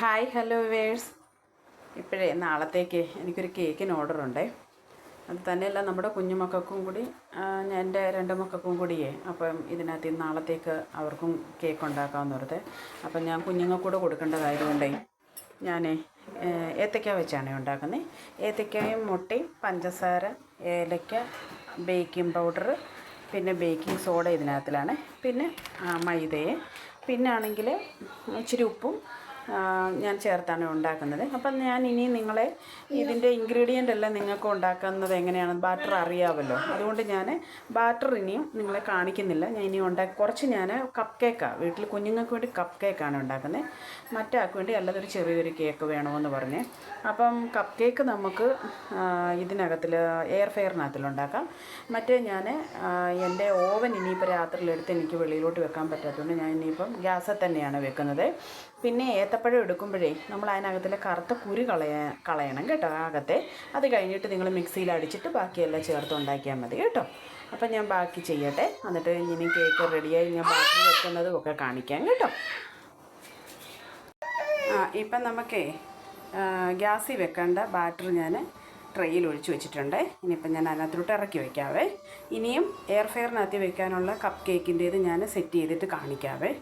Hi hello verse ഇപ്പോഴേ നാളത്തേക്ക് എനിക്കൊരു കേക്കിന് ഓർഡർ ഉണ്ടേ അത് തന്നെയല്ല നമ്മുടെ കുഞ്ഞുമക്കൾക്കും കൂടി എന്റെ രണ്ട് മക്കൾക്കും കൂടിയേ അപ്പം ഇതിനകത്ത് നാളത്തേക്ക് അവർക്കും കേക്ക് ഉണ്ടാക്കാമെന്ന് ഓർത്ത്. അപ്പം ഞാൻ കുഞ്ഞുങ്ങൾക്കൂടെ കൊടുക്കേണ്ടതായതുകൊണ്ടേ ഞാൻ ഏത്തക്ക വെച്ചാണ് ഉണ്ടാക്കുന്നത് ഏത്തക്കായും മുട്ടയും പഞ്ചസാര ഏലക്ക ബേക്കിംഗ് പൗഡർ പിന്നെ ബേക്കിംഗ് സോഡ ഇതിനകത്തിലാണ്. പിന്നെ മൈദയെ പിന്നെ ആണെങ്കിൽ ഇച്ചിരി ഉപ്പും ഞാൻ ചേർത്താണ് ഉണ്ടാക്കുന്നത്. അപ്പം ഞാൻ ഇനി നിങ്ങളെ ഇതിന്റെ ഇൻഗ്രീഡിയന്റ് എല്ലാം നിങ്ങൾക്ക് ഉണ്ടാക്കുന്നത് എങ്ങനെയാണ് ബാറ്റർ അറിയാമല്ലോ അതുകൊണ്ട് ഞാൻ ബാറ്റർ ഇനിയും നിങ്ങളെ കാണിക്കുന്നില്ല. ഞാൻ ഇനി ഉണ്ടാക്കി കുറച്ച് ഞാൻ കപ്പ് കേക്കാണ് വീട്ടിൽ കുഞ്ഞുങ്ങൾക്ക് വേണ്ടി കപ്പ് കേക്കാണ് ഉണ്ടാക്കുന്നത്. മറ്റാൾക്ക് വേണ്ടി അല്ലാതൊരു ചെറിയൊരു കേക്ക് വേണമെന്ന് പറഞ്ഞ്. അപ്പം കപ്പ് കേക്ക് നമുക്ക് ഇതിനകത്തിൽ എയർ ഫെയറിനകത്തിൽ ഉണ്ടാക്കാം. മറ്റേ ഞാൻ എന്റെ ഓവൻ ഇനിയിപ്പോൾ രാത്രിയിലെടുത്ത് എനിക്ക് വെളിയിലോട്ട് വെക്കാൻ പറ്റാത്തതുകൊണ്ട് ഞാൻ ഇനിയിപ്പം ഗ്യാസിൽ തന്നെയാണ് വെക്കുന്നത്. പിന്നെ ഏത്തപ്പഴം എടുക്കുമ്പോഴേ നമ്മൾ അതിനകത്തിലെ കറുത്ത കുരു കളയ കളയണം കേട്ടോ അകത്തെ അത് കഴിഞ്ഞിട്ട് നിങ്ങൾ മിക്സിയിൽ അടിച്ചിട്ട് ബാക്കിയെല്ലാം ചേർത്ത് ഉണ്ടാക്കിയാൽ മതി കേട്ടോ. അപ്പം ഞാൻ ബാക്കി ചെയ്യട്ടെ. എന്നിട്ട് ഇനി കേക്ക് റെഡിയായി ഞാൻ ബാക്കി വെക്കുന്നതും ഒക്കെ കാണിക്കാം കേട്ടോ. ആ ഇപ്പം നമുക്കേ ഗ്യാസിൽ വെക്കേണ്ട ബാറ്റർ ഞാൻ ട്രെയിൽ ഒഴിച്ച് വെച്ചിട്ടുണ്ട്. ഇനിയിപ്പം ഞാൻ അതിനകത്തോട്ട് ഇറക്കി വയ്ക്കാവേ ഇനിയും എയർ ഫെയറിനകത്ത് വെക്കാനുള്ള കപ്പ് കേക്കിന്റേത് ഞാൻ സെറ്റ് ചെയ്തിട്ട് കാണിക്കാവേ.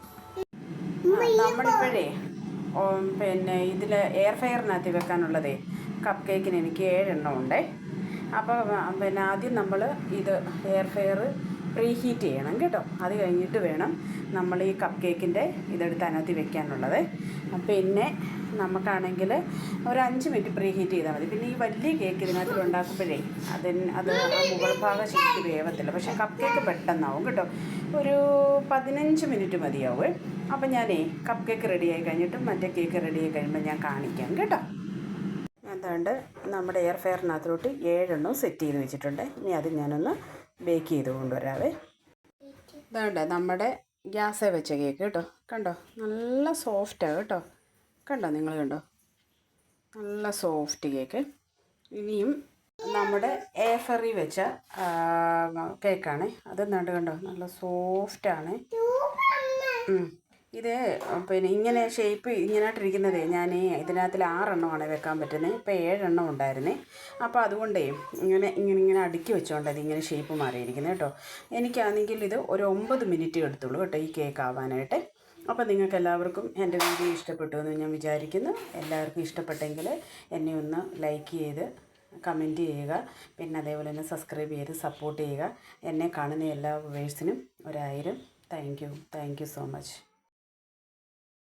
നമ്മളിപ്പോഴേ പിന്നെ ഇതിൽ എയർ ഫെയറിനകത്ത് വെക്കാനുള്ളതേ കപ്പ് കേക്കിന് എനിക്ക് ഏഴെണ്ണം ഉണ്ടേ. അപ്പോൾ പിന്നെ ആദ്യം നമ്മൾ ഇത് എയർ ഫെയർ പ്രീ ഹീറ്റ് ചെയ്യണം കേട്ടോ. അത് കഴിഞ്ഞിട്ട് വേണം നമ്മൾ ഈ കപ്പ് കേക്കിന്റെ ഇതെടുത്ത് അതിനകത്ത് വെക്കാനുള്ളത്. പിന്നെ നമുക്കാണെങ്കിൽ ഒരു അഞ്ച് മിനിറ്റ് പ്രീ ഹീറ്റ് ചെയ്താൽ മതി. പിന്നെ ഈ വലിയ കേക്ക് ഇതിനകത്ത് ഉണ്ടാക്കുമ്പോഴേ അതിന് അത് ആ മുകൾ ഭാഗം ശരിക്കും വേവത്തില്ല. പക്ഷേ കപ്പ് കേക്ക് പെട്ടെന്നാവും കേട്ടോ. ഒരു പതിനഞ്ച് മിനിറ്റ് മതിയാവും. അപ്പം ഞാനേ കപ്പ് കേക്ക് റെഡിയായി കഴിഞ്ഞിട്ട് മറ്റേ കേക്ക് റെഡിയായി കഴിയുമ്പോൾ ഞാൻ കാണിക്കാം കേട്ടോ. എന്താണ്ട് നമ്മുടെ എയർ ഫെയറിനകത്തോട്ട് ഏഴെണ്ണം സെറ്റ് ചെയ്ത് വെച്ചിട്ടുണ്ട്. ഇനി അത് ഞാനൊന്ന് ബേക്ക് ചെയ്ത് കൊണ്ടുവരാവേ. ഇതാണ്ട് നമ്മുടെ ഗ്യാസേ വെച്ച കേക്ക് കേട്ടോ. കണ്ടോ? നല്ല സോഫ്റ്റാണ് കേട്ടോ. കണ്ടോ നിങ്ങൾ കണ്ടോ? നല്ല സോഫ്റ്റ് കേക്ക്. ഇനിയും നമ്മുടെ ഏഫറി വെച്ച കേക്കാണ്. അത് കണ്ടോ? നല്ല സോഫ്റ്റാണ് ഇത് പിന്നെ ഇങ്ങനെ ഷേപ്പ് ഇങ്ങനെയായിട്ടിരിക്കുന്നതേ ഞാൻ ഇതിനകത്തിൽ ആറെണ്ണമാണ് വെക്കാൻ പറ്റുന്നത് ഇപ്പോൾ ഏഴെണ്ണം ഉണ്ടായിരുന്നേ. അപ്പോൾ അതുകൊണ്ടേ ഇങ്ങനെ ഇങ്ങനെ ഇങ്ങനെ അടുക്കി വെച്ചുകൊണ്ട് ഇങ്ങനെ ഷേപ്പ് മാറിയിരിക്കുന്നത് കേട്ടോ. എനിക്കാണെങ്കിൽ ഇത് ഒരു ഒമ്പത് മിനിറ്റ് എടുത്തുള്ളൂ കേട്ടോ ഈ കേക്ക് ആവാനായിട്ട്. അപ്പോൾ നിങ്ങൾക്ക് എല്ലാവർക്കും എന്റെ വീഡിയോ ഇഷ്ടപ്പെട്ടു എന്ന് ഞാൻ വിചാരിക്കുന്നു. എല്ലാവർക്കും ഇഷ്ടപ്പെട്ടെങ്കിൽ എന്നെ ഒന്ന് ലൈക്ക് ചെയ്ത് കമന്റ് ചെയ്യുക. പിന്നെ അതേപോലെ തന്നെ സബ്സ്ക്രൈബ് ചെയ്ത് സപ്പോർട്ട് ചെയ്യുക. എന്നെ കാണുന്ന എല്ലാ വേഴ്സിനും ഒരായിരം. Thank you thank you so much